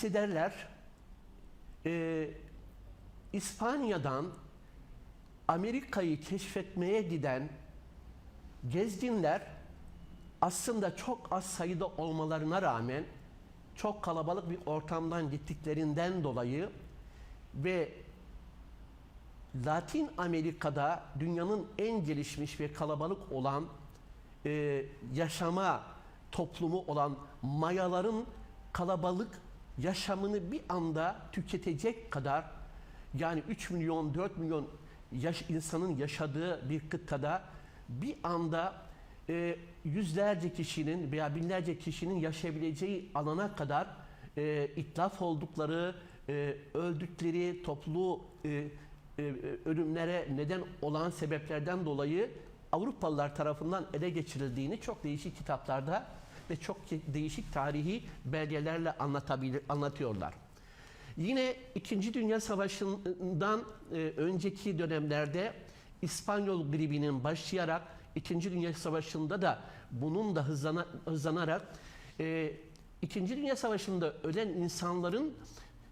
bahsederler. Ee, İspanya'dan Amerika'yı keşfetmeye giden gezginler aslında çok az sayıda olmalarına rağmen çok kalabalık bir ortamdan gittiklerinden dolayı ve Latin Amerika'da dünyanın en gelişmiş ve kalabalık olan e, yaşama toplumu olan Mayaların kalabalık yaşamını bir anda tüketecek kadar yani 3 milyon 4 milyon yaş, insanın yaşadığı bir kıtada bir anda e, yüzlerce kişinin veya binlerce kişinin yaşayabileceği alana kadar e, itlaf oldukları, e, öldükleri, toplu e, e, ölümlere neden olan sebeplerden dolayı Avrupalılar tarafından ele geçirildiğini çok değişik kitaplarda ve çok değişik tarihi belgelerle anlatabilir, anlatıyorlar. Yine İkinci Dünya Savaşı'ndan e, önceki dönemlerde İspanyol gribinin başlayarak İkinci Dünya Savaşı'nda da bunun da hızlana, hızlanarak e, İkinci Dünya Savaşı'nda ölen insanların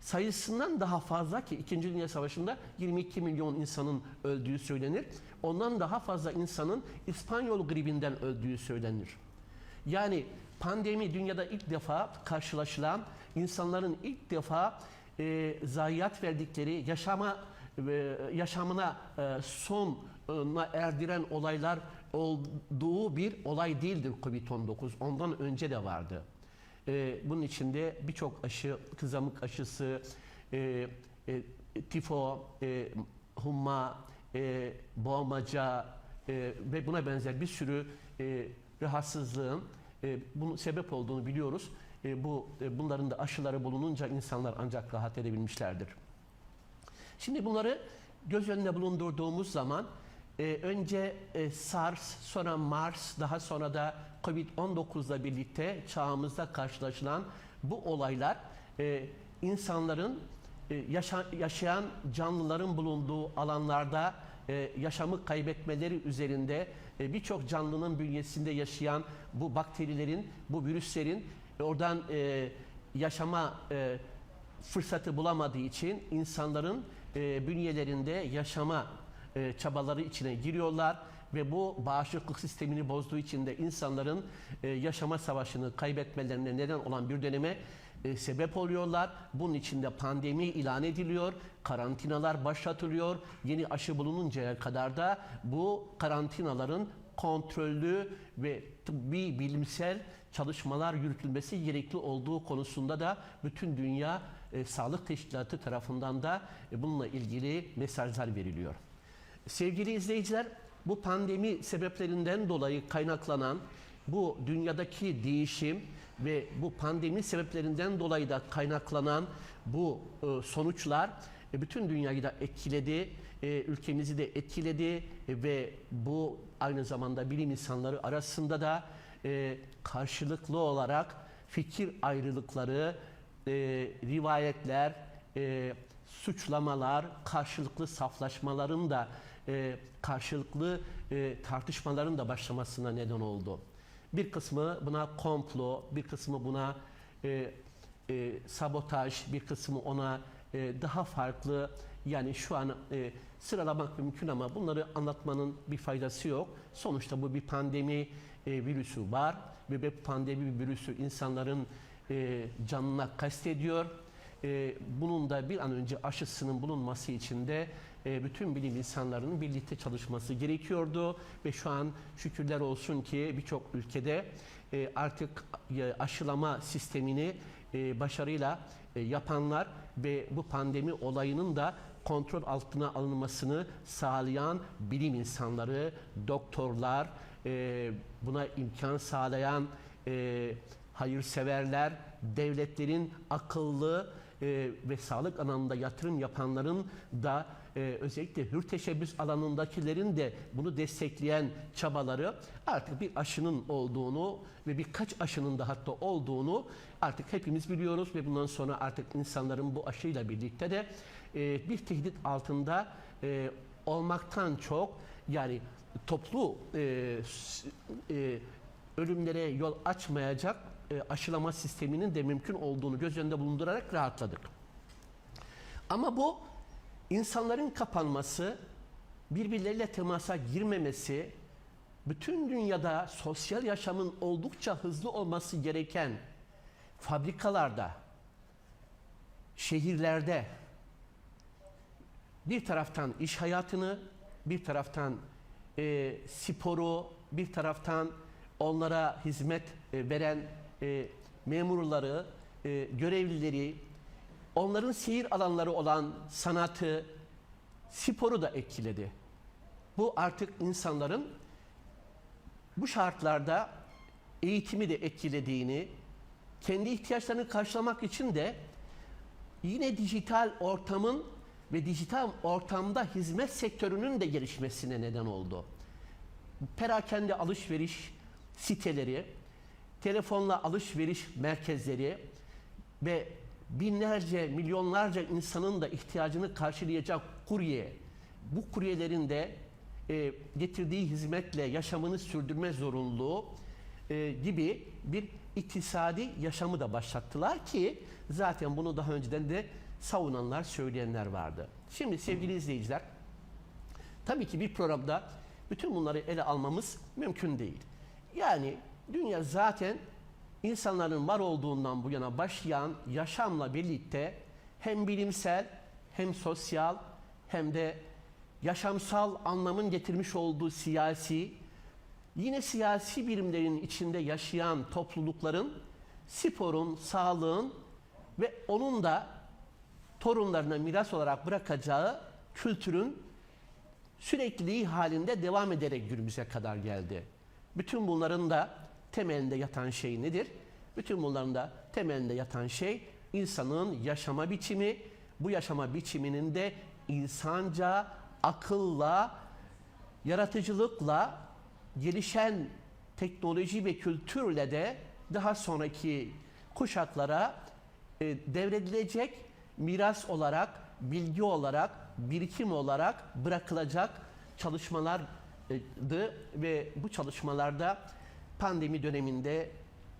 sayısından daha fazla ki İkinci Dünya Savaşı'nda 22 milyon insanın öldüğü söylenir. Ondan daha fazla insanın İspanyol gribinden öldüğü söylenir. Yani pandemi dünyada ilk defa karşılaşılan insanların ilk defa e, zayiat verdikleri yaşama e, yaşamına e, sonuna erdiren olaylar olduğu bir olay değildir Covid-19. Ondan önce de vardı. E, bunun içinde birçok aşı, kızamık aşısı, e, e, tifo, e, humma, e, boğmaca e, ve buna benzer bir sürü e, rahatsızlığın e, bunun sebep olduğunu biliyoruz. E, bu e, bunların da aşıları bulununca insanlar ancak rahat edebilmişlerdir. Şimdi bunları göz önünde bulundurduğumuz zaman e, önce e, SARS, sonra MARS, daha sonra da Covid-19 ile birlikte çağımızda karşılaşılan bu olaylar e, insanların e, yaşa- yaşayan canlıların bulunduğu alanlarda e, yaşamı kaybetmeleri üzerinde e, birçok canlının bünyesinde yaşayan bu bakterilerin, bu virüslerin oradan e, yaşama e, fırsatı bulamadığı için insanların bünyelerinde yaşama çabaları içine giriyorlar ve bu bağışıklık sistemini bozduğu için de insanların yaşama savaşını kaybetmelerine neden olan bir döneme e, sebep oluyorlar. Bunun için de pandemi ilan ediliyor, karantinalar başlatılıyor. Yeni aşı bulununcaya kadar da bu karantinaların kontrollü ve tıbbi bilimsel çalışmalar yürütülmesi gerekli olduğu konusunda da bütün dünya e, sağlık teşkilatı tarafından da e, bununla ilgili mesajlar veriliyor. Sevgili izleyiciler, bu pandemi sebeplerinden dolayı kaynaklanan bu dünyadaki değişim ve bu pandemi sebeplerinden dolayı da kaynaklanan bu e, sonuçlar e, bütün dünyayı da etkiledi, e, ülkemizi de etkiledi ve bu aynı zamanda bilim insanları arasında da karşılıklı olarak fikir ayrılıkları, rivayetler, suçlamalar, karşılıklı saflaşmaların da karşılıklı tartışmaların da başlamasına neden oldu. Bir kısmı buna komplo, bir kısmı buna e, e, sabotaj, bir kısmı ona e, daha farklı yani şu an e, sıralamak mümkün ama bunları anlatmanın bir faydası yok. Sonuçta bu bir pandemi e, virüsü var ve bu pandemi virüsü insanların e, canına kastediyor. E, bunun da bir an önce aşısının bulunması için de e, bütün bilim insanlarının birlikte çalışması gerekiyordu. Ve şu an şükürler olsun ki birçok ülkede e, artık e, aşılama sistemini e, başarıyla e, yapanlar ve bu pandemi olayının da kontrol altına alınmasını sağlayan bilim insanları, doktorlar, e, buna imkan sağlayan e, hayırseverler, devletlerin akıllı e, ve sağlık alanında yatırım yapanların da e, özellikle hür teşebbüs alanındakilerin de bunu destekleyen çabaları artık bir aşının olduğunu ve birkaç aşının da hatta olduğunu artık hepimiz biliyoruz ve bundan sonra artık insanların bu aşıyla birlikte de e, bir tehdit altında e, olmaktan çok yani toplu e, e, ölümlere yol açmayacak e, aşılama sisteminin de mümkün olduğunu göz önünde bulundurarak rahatladık. Ama bu insanların kapanması, birbirleriyle temasa girmemesi, bütün dünyada sosyal yaşamın oldukça hızlı olması gereken fabrikalarda, şehirlerde bir taraftan iş hayatını, bir taraftan e, sporu, bir taraftan onlara hizmet e, veren e, memurları, e, görevlileri, onların seyir alanları olan sanatı, sporu da etkiledi. Bu artık insanların bu şartlarda eğitimi de etkilediğini, kendi ihtiyaçlarını karşılamak için de yine dijital ortamın ve dijital ortamda hizmet sektörünün de gelişmesine neden oldu. Perakende alışveriş siteleri, telefonla alışveriş merkezleri ve binlerce, milyonlarca insanın da ihtiyacını karşılayacak kurye, bu kuryelerin de e, getirdiği hizmetle yaşamını sürdürme zorunluluğu e, gibi bir iktisadi yaşamı da başlattılar ki zaten bunu daha önceden de savunanlar, söyleyenler vardı. Şimdi sevgili izleyiciler, tabii ki bir programda bütün bunları ele almamız mümkün değil. Yani dünya zaten insanların var olduğundan bu yana başlayan yaşamla birlikte hem bilimsel hem sosyal hem de yaşamsal anlamın getirmiş olduğu siyasi yine siyasi birimlerin içinde yaşayan toplulukların sporun, sağlığın ve onun da torunlarına miras olarak bırakacağı kültürün sürekliliği halinde devam ederek günümüze kadar geldi. Bütün bunların da temelinde yatan şey nedir? Bütün bunların da temelinde yatan şey insanın yaşama biçimi. Bu yaşama biçiminin de insanca, akılla, yaratıcılıkla, gelişen teknoloji ve kültürle de daha sonraki kuşaklara e, devredilecek miras olarak, bilgi olarak, birikim olarak bırakılacak çalışmalardı ve bu çalışmalarda pandemi döneminde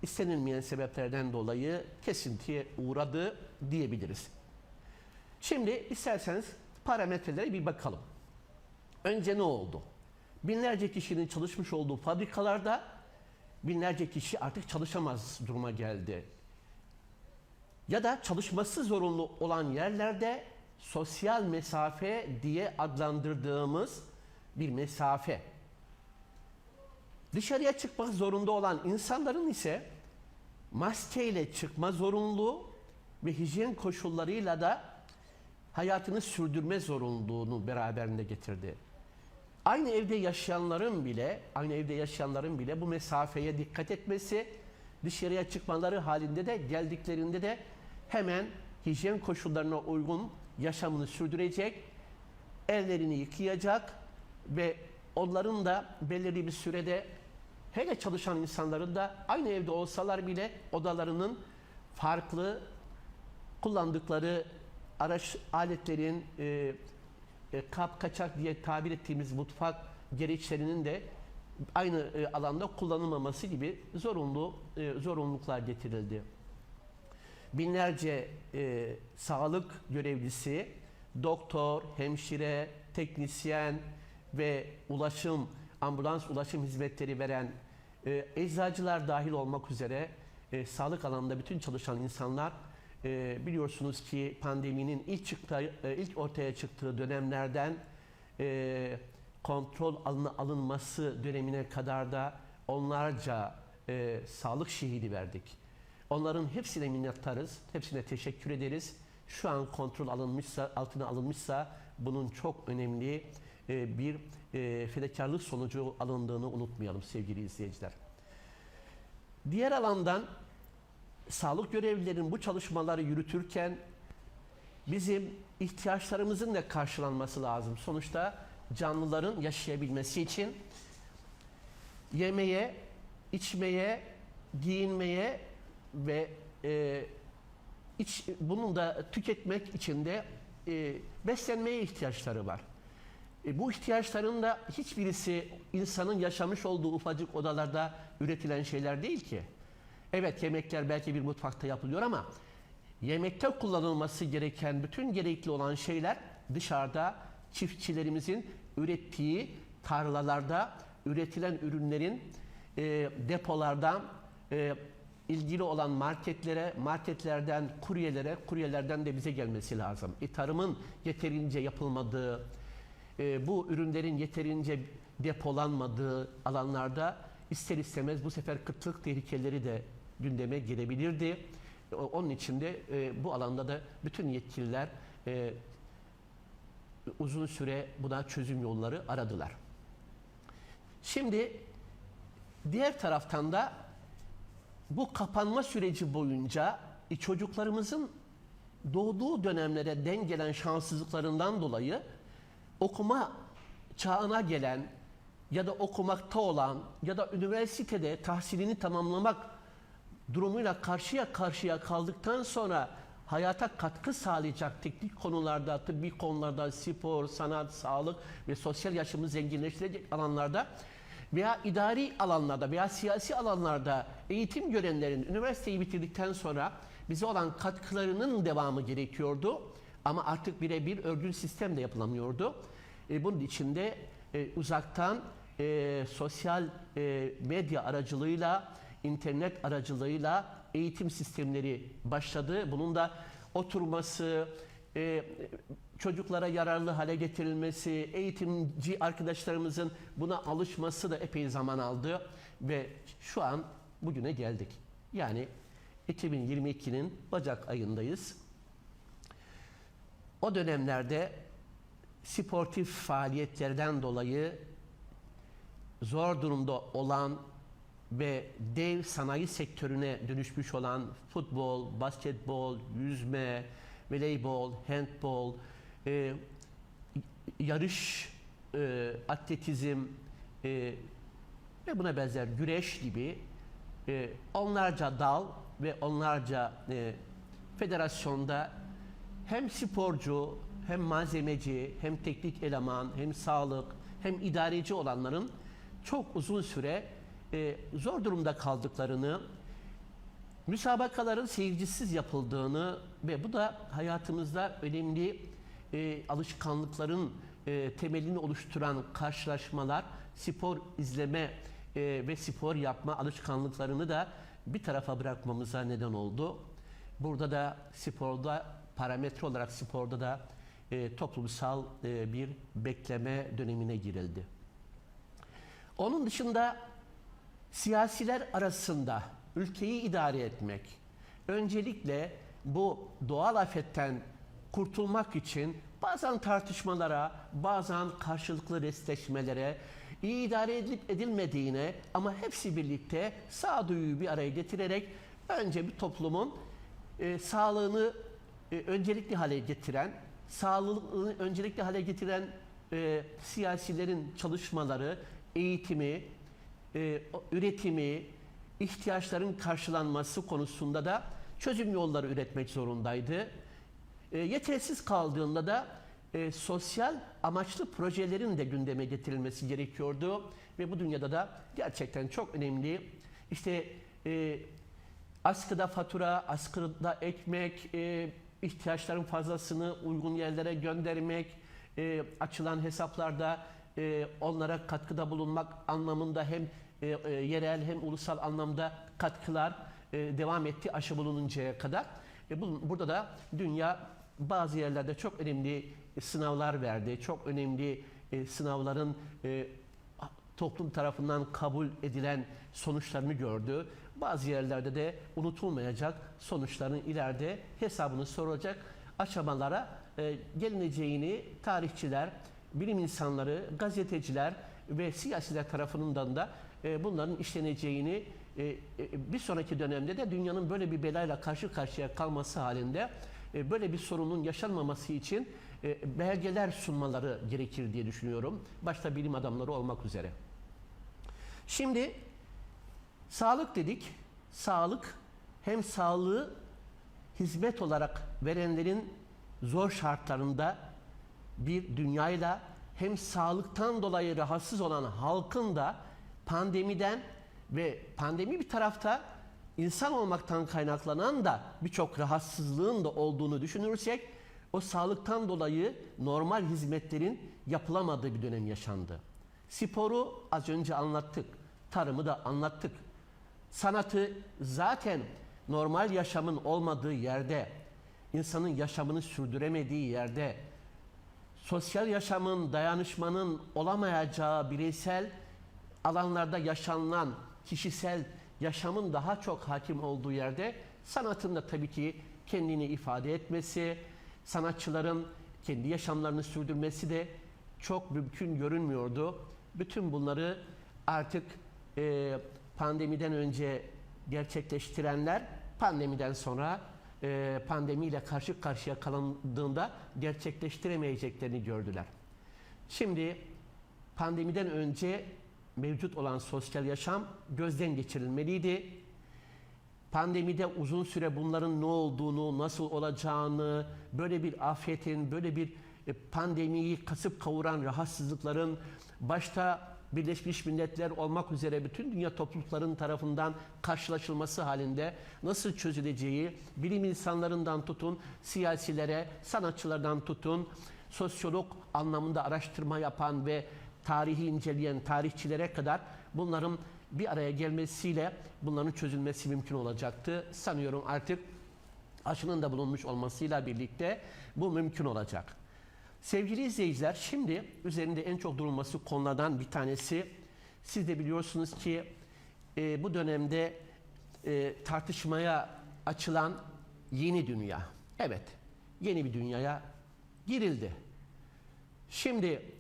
istenilmeyen sebeplerden dolayı kesintiye uğradı diyebiliriz. Şimdi isterseniz parametrelere bir bakalım. Önce ne oldu? Binlerce kişinin çalışmış olduğu fabrikalarda binlerce kişi artık çalışamaz duruma geldi. Ya da çalışması zorunlu olan yerlerde sosyal mesafe diye adlandırdığımız bir mesafe. Dışarıya çıkmak zorunda olan insanların ise maskeyle çıkma zorunluluğu ve hijyen koşullarıyla da hayatını sürdürme zorunluluğunu beraberinde getirdi. Aynı evde yaşayanların bile, aynı evde yaşayanların bile bu mesafeye dikkat etmesi, dışarıya çıkmaları halinde de geldiklerinde de hemen hijyen koşullarına uygun yaşamını sürdürecek, ellerini yıkayacak ve onların da belirli bir sürede hele çalışan insanların da aynı evde olsalar bile odalarının farklı kullandıkları araç aletlerin e, e, kap kaçak diye tabir ettiğimiz mutfak gereçlerinin de aynı e, alanda kullanılmaması gibi zorunlu e, zorunluluklar getirildi. Binlerce e, sağlık görevlisi, doktor, hemşire, teknisyen ve ulaşım, ambulans ulaşım hizmetleri veren e, eczacılar dahil olmak üzere e, sağlık alanında bütün çalışan insanlar e, biliyorsunuz ki pandeminin ilk çıktığı, e, ilk ortaya çıktığı dönemlerden e, kontrol alını alınması dönemine kadar da onlarca e, sağlık şehidi verdik. Onların hepsine minnettarız, hepsine teşekkür ederiz. Şu an kontrol alınmışsa, altına alınmışsa bunun çok önemli e, bir e, fedakarlık sonucu alındığını unutmayalım sevgili izleyiciler. Diğer alandan sağlık görevlilerinin bu çalışmaları yürütürken bizim ihtiyaçlarımızın da karşılanması lazım. Sonuçta canlıların yaşayabilmesi için yemeye, içmeye, giyinmeye ve e, iç, bunun da tüketmek için de e, beslenmeye ihtiyaçları var. E, bu ihtiyaçların da hiçbirisi insanın yaşamış olduğu ufacık odalarda üretilen şeyler değil ki. Evet yemekler belki bir mutfakta yapılıyor ama yemekte kullanılması gereken bütün gerekli olan şeyler dışarıda çiftçilerimizin ürettiği tarlalarda üretilen ürünlerin e, depolardan e, ilgili olan marketlere, marketlerden kuryelere, kuryelerden de bize gelmesi lazım. E, tarımın yeterince yapılmadığı, e, bu ürünlerin yeterince depolanmadığı alanlarda ister istemez bu sefer kıtlık tehlikeleri de gündeme gelebilirdi. Onun için de e, bu alanda da bütün yetkililer e, uzun süre buna çözüm yolları aradılar. Şimdi diğer taraftan da bu kapanma süreci boyunca e, çocuklarımızın doğduğu dönemlere denk gelen şanssızlıklarından dolayı okuma çağına gelen ya da okumakta olan ya da üniversitede tahsilini tamamlamak durumuyla karşıya karşıya kaldıktan sonra hayata katkı sağlayacak teknik konularda, tıbbi konularda, spor, sanat, sağlık ve sosyal yaşamı zenginleştirecek alanlarda veya idari alanlarda veya siyasi alanlarda eğitim görenlerin üniversiteyi bitirdikten sonra bize olan katkılarının devamı gerekiyordu. Ama artık birebir örgün sistem de yapılamıyordu. E, bunun için de e, uzaktan e, sosyal e, medya aracılığıyla, internet aracılığıyla eğitim sistemleri başladı. Bunun da oturması, e, çocuklara yararlı hale getirilmesi, eğitimci arkadaşlarımızın buna alışması da epey zaman aldı ve şu an bugüne geldik. Yani 2022'nin Bacak ayındayız. O dönemlerde sportif faaliyetlerden dolayı zor durumda olan ve dev sanayi sektörüne dönüşmüş olan futbol, basketbol, yüzme, voleybol, handbol, e, yarış, e, atletizm e, ve buna benzer güreş gibi e, onlarca dal ve onlarca e, federasyonda hem sporcu, hem malzemeci, hem teknik eleman, hem sağlık, hem idareci olanların çok uzun süre e, zor durumda kaldıklarını, müsabakaların seyircisiz yapıldığını ve bu da hayatımızda önemli e, alışkanlıkların e, temelini oluşturan karşılaşmalar, spor izleme e, ve spor yapma alışkanlıklarını da bir tarafa bırakmamıza neden oldu. Burada da sporda parametre olarak sporda da e, toplumsal e, bir bekleme dönemine girildi. Onun dışında siyasiler arasında ülkeyi idare etmek, öncelikle bu doğal afetten kurtulmak için bazen tartışmalara, bazen karşılıklı restleşmelere, iyi idare edilip edilmediğine ama hepsi birlikte sağduyuyu bir araya getirerek önce bir toplumun e, sağlığını e, öncelikli hale getiren, sağlığını öncelikli hale getiren e, siyasilerin çalışmaları, eğitimi, e, üretimi, ihtiyaçların karşılanması konusunda da çözüm yolları üretmek zorundaydı. E, yetersiz kaldığında da e, sosyal amaçlı projelerin de gündeme getirilmesi gerekiyordu ve bu dünyada da gerçekten çok önemli. İşte e, askıda fatura, askıda ekmek, e, ihtiyaçların fazlasını uygun yerlere göndermek, e, açılan hesaplarda e, onlara katkıda bulunmak anlamında hem e, e, yerel hem ulusal anlamda katkılar e, devam etti aşı bulununcaya kadar. E, bu, burada da dünya bazı yerlerde çok önemli sınavlar verdi. Çok önemli e, sınavların e, toplum tarafından kabul edilen sonuçlarını gördü. Bazı yerlerde de unutulmayacak sonuçların ileride hesabını soracak aşamalara e, gelineceğini tarihçiler, bilim insanları, gazeteciler ve siyasiler tarafından da e, bunların işleneceğini e, e, bir sonraki dönemde de dünyanın böyle bir belayla karşı karşıya kalması halinde e, böyle bir sorunun yaşanmaması için e, belgeler sunmaları gerekir diye düşünüyorum. Başta bilim adamları olmak üzere. Şimdi sağlık dedik. Sağlık hem sağlığı hizmet olarak verenlerin zor şartlarında bir dünyayla hem sağlıktan dolayı rahatsız olan halkın da pandemiden ve pandemi bir tarafta insan olmaktan kaynaklanan da birçok rahatsızlığın da olduğunu düşünürsek o sağlıktan dolayı normal hizmetlerin yapılamadığı bir dönem yaşandı. Sporu az önce anlattık. Tarımı da anlattık. Sanatı zaten normal yaşamın olmadığı yerde, insanın yaşamını sürdüremediği yerde, sosyal yaşamın, dayanışmanın olamayacağı bireysel alanlarda yaşanılan kişisel yaşamın daha çok hakim olduğu yerde sanatın da tabii ki kendini ifade etmesi, sanatçıların kendi yaşamlarını sürdürmesi de çok mümkün görünmüyordu. Bütün bunları artık e, pandemiden önce gerçekleştirenler pandemiden sonra e, pandemiyle karşı karşıya kalındığında gerçekleştiremeyeceklerini gördüler. Şimdi pandemiden önce mevcut olan sosyal yaşam gözden geçirilmeliydi. Pandemide uzun süre bunların ne olduğunu, nasıl olacağını, böyle bir afetin, böyle bir e, pandemiyi kasıp kavuran rahatsızlıkların başta Birleşmiş Milletler olmak üzere bütün dünya toplulukların tarafından karşılaşılması halinde nasıl çözüleceği, bilim insanlarından tutun, siyasilere, sanatçılardan tutun, sosyolog anlamında araştırma yapan ve tarihi inceleyen tarihçilere kadar bunların bir araya gelmesiyle bunların çözülmesi mümkün olacaktı. Sanıyorum artık aşının da bulunmuş olmasıyla birlikte bu mümkün olacak. Sevgili izleyiciler şimdi üzerinde en çok durulması konulardan bir tanesi siz de biliyorsunuz ki e, bu dönemde e, tartışmaya açılan yeni dünya. Evet yeni bir dünyaya girildi. Şimdi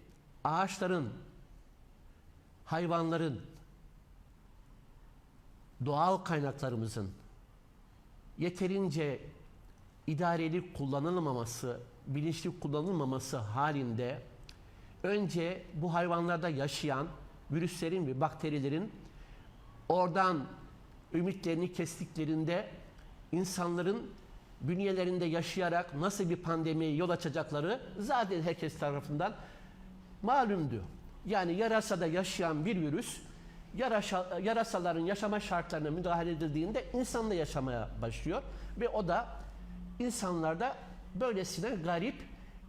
ağaçların, hayvanların, doğal kaynaklarımızın yeterince idareli kullanılmaması, bilinçli kullanılmaması halinde önce bu hayvanlarda yaşayan virüslerin ve bakterilerin oradan ümitlerini kestiklerinde insanların bünyelerinde yaşayarak nasıl bir pandemiye yol açacakları zaten herkes tarafından malumdu. Yani yarasada yaşayan bir virüs yarasa, yarasaların yaşama şartlarına müdahale edildiğinde insanla yaşamaya başlıyor ve o da insanlarda böylesine garip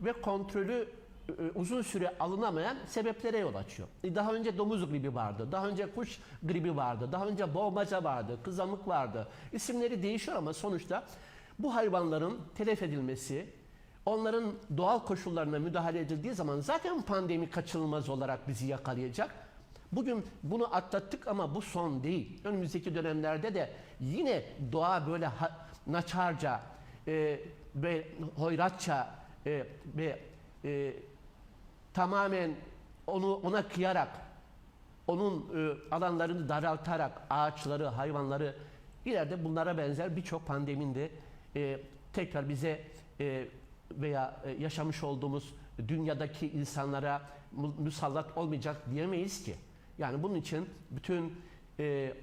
ve kontrolü e, uzun süre alınamayan sebeplere yol açıyor. E, Daha önce domuz gribi vardı, daha önce kuş gribi vardı, daha önce boğmaca vardı, kızamık vardı. İsimleri değişiyor ama sonuçta bu hayvanların telef edilmesi, onların doğal koşullarına müdahale edildiği zaman zaten pandemi kaçınılmaz olarak bizi yakalayacak. Bugün bunu atlattık ama bu son değil. Önümüzdeki dönemlerde de yine doğa böyle naçarca e, ve hoyratça e, ve e, tamamen onu ona kıyarak onun e, alanlarını daraltarak ağaçları, hayvanları ileride bunlara benzer birçok pandemin de e, tekrar bize e, veya e, yaşamış olduğumuz dünyadaki insanlara mu- musallat olmayacak diyemeyiz ki. Yani bunun için bütün e,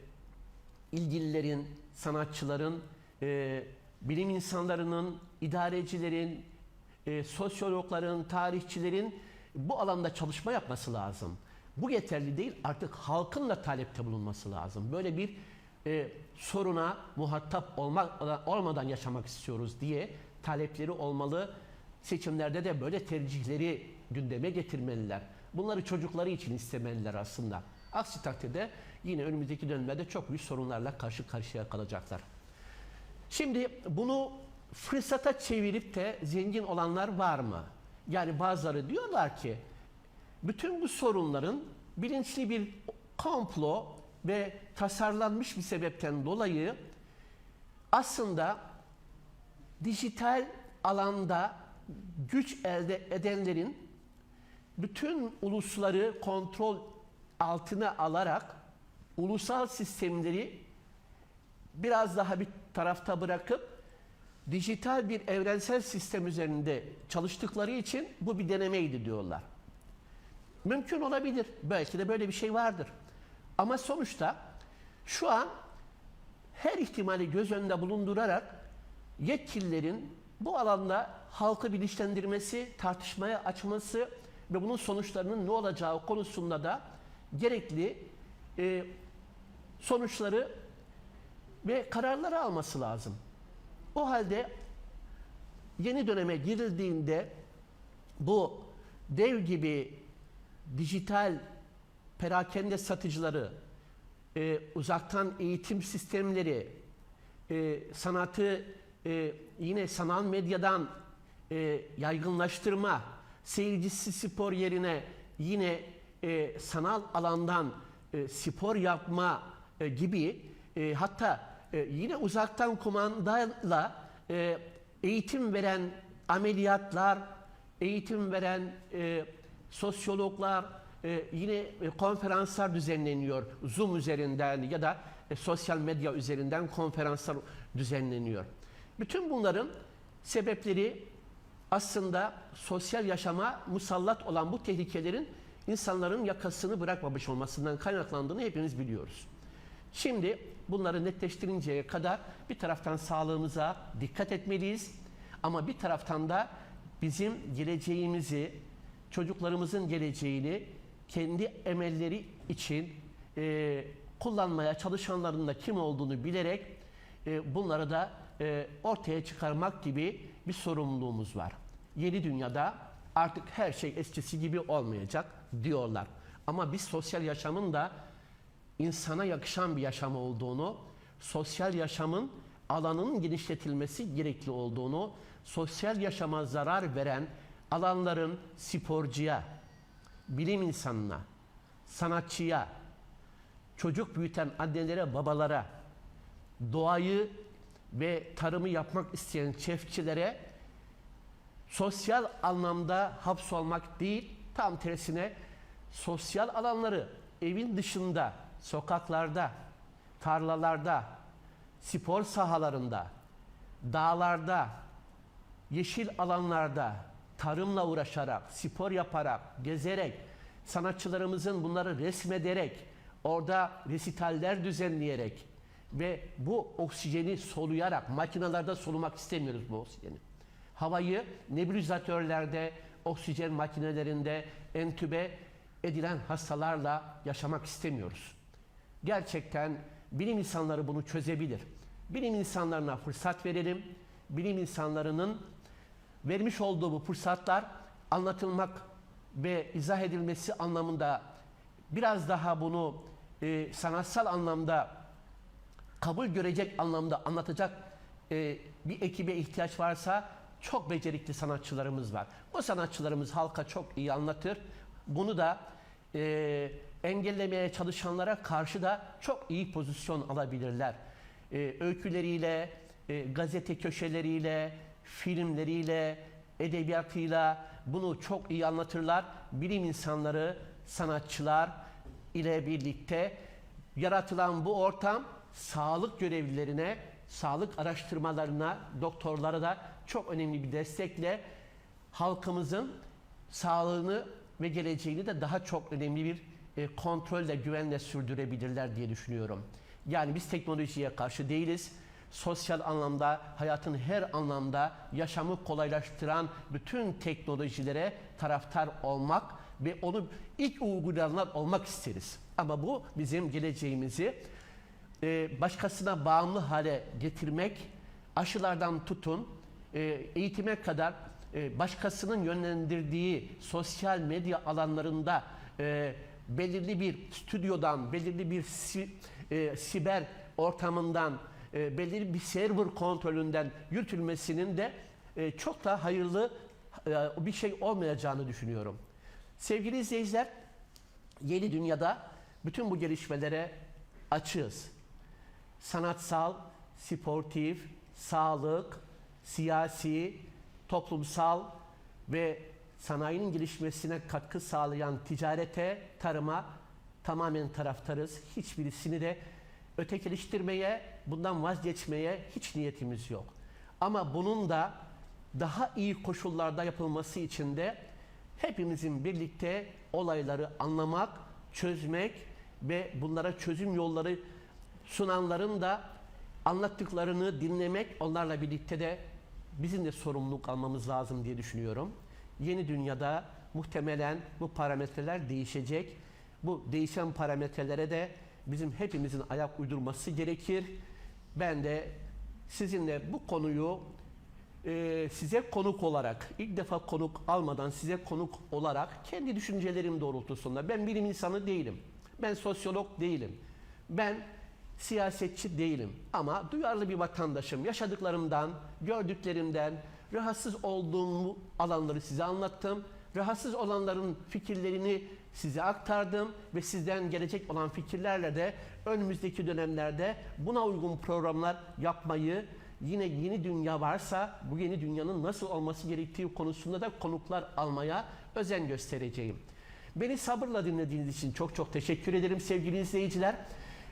ilgililerin, sanatçıların, e, bilim insanlarının, idarecilerin, e, sosyologların, tarihçilerin bu alanda çalışma yapması lazım. Bu yeterli değil, artık halkın da talepte bulunması lazım. Böyle bir e, soruna muhatap olmak, olmadan yaşamak istiyoruz diye talepleri olmalı. Seçimlerde de böyle tercihleri gündeme getirmeliler. Bunları çocukları için istemeliler aslında. Aksi takdirde yine önümüzdeki dönemlerde çok büyük sorunlarla karşı karşıya kalacaklar. Şimdi bunu fırsata çevirip de zengin olanlar var mı? Yani bazıları diyorlar ki bütün bu sorunların bilinçli bir komplo ve tasarlanmış bir sebepten dolayı aslında dijital alanda güç elde edenlerin bütün ulusları kontrol altına alarak ulusal sistemleri biraz daha bir tarafta bırakıp dijital bir evrensel sistem üzerinde çalıştıkları için bu bir denemeydi diyorlar. Mümkün olabilir. Belki de böyle bir şey vardır. Ama sonuçta şu an her ihtimali göz önünde bulundurarak yetkililerin bu alanda halkı bilinçlendirmesi, tartışmaya açması ve bunun sonuçlarının ne olacağı konusunda da gerekli e, sonuçları ve kararları alması lazım. O halde yeni döneme girildiğinde bu dev gibi dijital perakende satıcıları, e, uzaktan eğitim sistemleri, e, sanatı e, yine sanal medyadan e, yaygınlaştırma, seyircisi spor yerine yine e, sanal alandan e, spor yapma e, gibi e, hatta e, yine uzaktan kumandayla e, eğitim veren ameliyatlar, eğitim veren e, sosyologlar, yine konferanslar düzenleniyor. Zoom üzerinden ya da sosyal medya üzerinden konferanslar düzenleniyor. Bütün bunların sebepleri aslında sosyal yaşama musallat olan bu tehlikelerin insanların yakasını bırakmamış olmasından kaynaklandığını hepimiz biliyoruz. Şimdi bunları netleştirinceye kadar bir taraftan sağlığımıza dikkat etmeliyiz ama bir taraftan da bizim geleceğimizi, çocuklarımızın geleceğini kendi emelleri için e, kullanmaya çalışanların da kim olduğunu bilerek e, bunları da e, ortaya çıkarmak gibi bir sorumluluğumuz var. Yeni dünyada artık her şey eskisi gibi olmayacak diyorlar. Ama biz sosyal yaşamın da insana yakışan bir yaşam olduğunu, sosyal yaşamın alanının genişletilmesi gerekli olduğunu, sosyal yaşama zarar veren alanların sporcuya, bilim insanına, sanatçıya, çocuk büyüten annelere, babalara, doğayı ve tarımı yapmak isteyen çiftçilere sosyal anlamda hapsolmak değil, tam tersine sosyal alanları evin dışında, sokaklarda, tarlalarda, spor sahalarında, dağlarda, yeşil alanlarda tarımla uğraşarak, spor yaparak, gezerek, sanatçılarımızın bunları resmederek, orada resitaller düzenleyerek ve bu oksijeni soluyarak, makinalarda solumak istemiyoruz bu oksijeni. Havayı nebulizatörlerde, oksijen makinelerinde entübe edilen hastalarla yaşamak istemiyoruz. Gerçekten bilim insanları bunu çözebilir. Bilim insanlarına fırsat verelim. Bilim insanlarının vermiş olduğu bu fırsatlar anlatılmak ve izah edilmesi anlamında biraz daha bunu e, sanatsal anlamda kabul görecek anlamda anlatacak e, bir ekibe ihtiyaç varsa çok becerikli sanatçılarımız var. O sanatçılarımız halka çok iyi anlatır. Bunu da e, engellemeye çalışanlara karşı da çok iyi pozisyon alabilirler. E, öyküleriyle, e, gazete köşeleriyle, filmleriyle, edebiyatıyla bunu çok iyi anlatırlar. Bilim insanları, sanatçılar ile birlikte yaratılan bu ortam sağlık görevlilerine, sağlık araştırmalarına, doktorlara da çok önemli bir destekle halkımızın sağlığını ve geleceğini de daha çok önemli bir e, kontrolle, güvenle sürdürebilirler diye düşünüyorum. Yani biz teknolojiye karşı değiliz. Sosyal anlamda, hayatın her anlamda yaşamı kolaylaştıran bütün teknolojilere taraftar olmak ve onu ilk uygulayanlar olmak isteriz. Ama bu bizim geleceğimizi e, başkasına bağımlı hale getirmek, aşılardan tutun, e, eğitime kadar başkasının yönlendirdiği sosyal medya alanlarında e, belirli bir stüdyodan, belirli bir si, e, siber ortamından, e, belirli bir server kontrolünden yürütülmesinin de e, çok da hayırlı e, bir şey olmayacağını düşünüyorum. Sevgili izleyiciler, yeni dünyada bütün bu gelişmelere açığız. Sanatsal, sportif, sağlık, siyasi, toplumsal ve sanayinin gelişmesine katkı sağlayan ticarete, tarıma tamamen taraftarız. Hiçbirisini de ötekileştirmeye, bundan vazgeçmeye hiç niyetimiz yok. Ama bunun da daha iyi koşullarda yapılması için de hepimizin birlikte olayları anlamak, çözmek ve bunlara çözüm yolları sunanların da anlattıklarını dinlemek, onlarla birlikte de bizim de sorumluluk almamız lazım diye düşünüyorum. Yeni dünyada muhtemelen bu parametreler değişecek. Bu değişen parametrelere de bizim hepimizin ayak uydurması gerekir. ben de sizinle bu konuyu e, size konuk olarak, ilk defa konuk almadan size konuk olarak kendi düşüncelerim doğrultusunda, ben bilim insanı değilim, ben sosyolog değilim, ben siyasetçi değilim ama duyarlı bir vatandaşım. Yaşadıklarımdan, gördüklerimden, rahatsız olduğum alanları size anlattım. Rahatsız olanların fikirlerini size aktardım ve sizden gelecek olan fikirlerle de önümüzdeki dönemlerde buna uygun programlar yapmayı yine yeni dünya varsa bu yeni dünyanın nasıl olması gerektiği konusunda da konuklar almaya özen göstereceğim. Beni sabırla dinlediğiniz için çok çok teşekkür ederim sevgili izleyiciler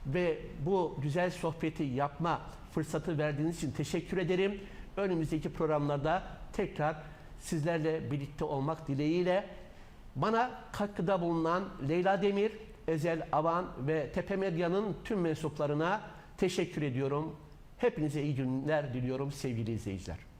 ve bu güzel sohbeti yapma fırsatı verdiğiniz için teşekkür ederim. Önümüzdeki programlarda tekrar sizlerle birlikte olmak dileğiyle bana katkıda bulunan Leyla Demir, Ezel Avan ve Tepe Medya'nın tüm mensuplarına teşekkür ediyorum. Hepinize iyi günler diliyorum sevgili izleyiciler.